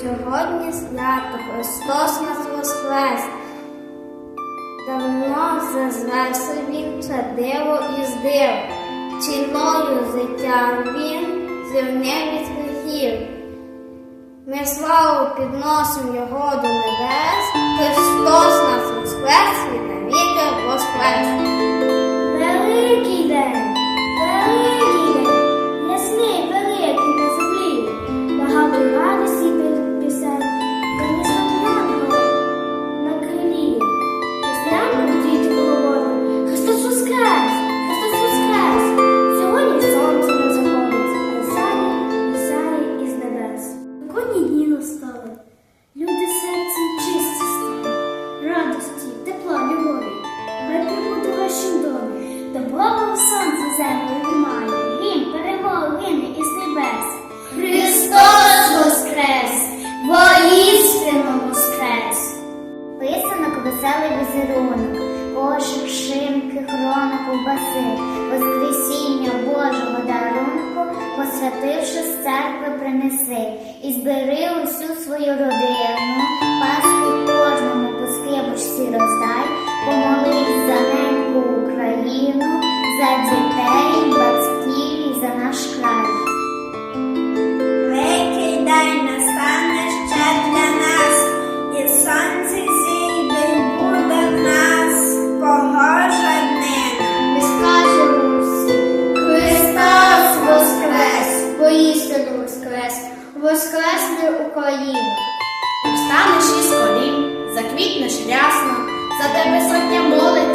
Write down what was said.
Сьогодні свято Христос нас воскрес. Давно зазвався він це диво і здив. Ціною життя він звільнив від гріхів. Ми славу підносимо Його до небес, Христос нас воскрес веселий візерунок, кошик, шинки, хрона, ковбаси, Воскресіння Божого дарунку, посвятивши з церкви принеси, і збери усю свою родину, Пасху кожному по скибочці роздай, помолись за неньку Україну, за воскресне Україна. Встанеш із колін, заквітнеш рясно, за тебе сотня молиться